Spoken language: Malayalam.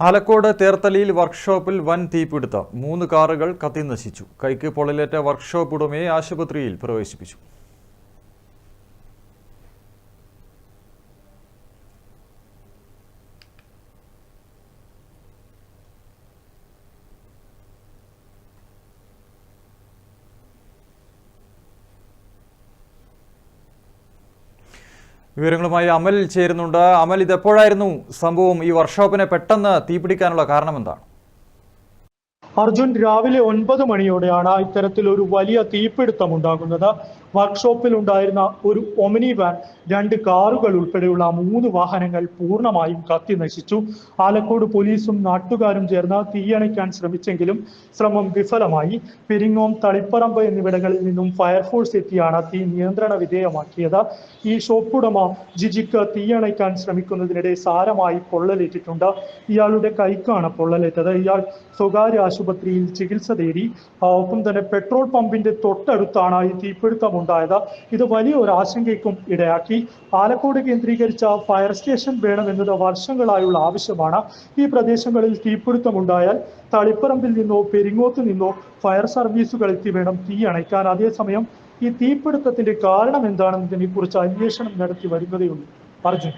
ആലക്കോട് തേർത്തലിയിൽ വർക്ക്ഷോപ്പിൽ വൻ തീപിടുത്തം. മൂന്ന് കാറുകൾ കത്തിനശിച്ചു കൈക്ക് പൊള്ളലേറ്റ വർക്ക്ഷോപ്പ് ഉടമയെ ആശുപത്രിയിൽ പ്രവേശിപ്പിച്ചു. വിവരങ്ങളുമായി അമൽ ചേരുന്നുണ്ട്. അമൽ ഇതെപ്പോഴായിരുന്നു സംഭവം? ഈ വർക്ക്ഷോപ്പിനെ പെട്ടെന്ന് തീപിടിക്കാനുള്ള കാരണം എന്താണ് അർജുൻ രാവിലെ ഒൻപത് മണിയോടെയാണ് ഇത്തരത്തിൽ ഒരു വലിയ തീപിടുത്തം ഉണ്ടാകുന്നത് വർക്ക്ഷോപ്പിൽ ഉണ്ടായിരുന്ന ഒരു ഒമിനി വാൻ രണ്ട് കാറുകൾ ഉൾപ്പെടെയുള്ള മൂന്ന് വാഹനങ്ങൾ പൂർണമായും കത്തി നശിച്ചു. ആലക്കോട് പോലീസും നാട്ടുകാരും ചേർന്ന് തീയണയ്ക്കാൻ ശ്രമിച്ചെങ്കിലും ശ്രമം വിഫലമായി. പെരിങ്ങോം തളിപ്പറമ്പ് എന്നിവിടങ്ങളിൽ നിന്നും ഫയർഫോഴ്സ് എത്തിയാണ് തീ നിയന്ത്രണ വിധേയമാക്കിയത്. ഈ ഷോപ്പുടമ ജിജിക്ക് തീയണയ്ക്കാൻ ശ്രമിക്കുന്നതിനിടെ സാരമായി പൊള്ളലേറ്റിട്ടുണ്ട്. ഇയാളുടെ കൈക്കാണ് പൊള്ളലേറ്റത്. ഇയാൾ സ്വകാര്യ ആശുപത്രിയിൽ ചികിത്സ തേടി ഒപ്പം തന്നെ പെട്രോൾ പമ്പിന്റെ തൊട്ടടുത്താണ് ഈ തീപിടുത്തം ഉണ്ടായത് ഇത് വലിയ ഒരു ആശങ്കയ്ക്കും ഇടയാക്കി. പാലക്കോട് കേന്ദ്രീകരിച്ച ഫയർ സ്റ്റേഷൻ വേണമെന്നത് വർഷങ്ങളായുള്ള ആവശ്യമാണ്. ഈ പ്രദേശങ്ങളിൽ തീപിടുത്തം ഉണ്ടായാൽ തളിപ്പറമ്പിൽ നിന്നോ പെരിങ്ങോത്ത് നിന്നോ ഫയർ സർവീസുകൾ എത്തി വേണം തീ അണയ്ക്കാൻ. അതേസമയം ഈ തീപിടുത്തത്തിന്റെ കാരണം എന്താണെന്നതിനെ കുറിച്ച് അന്വേഷണം നടത്തി വരുന്നതേയുള്ളൂ. അർജുൻ.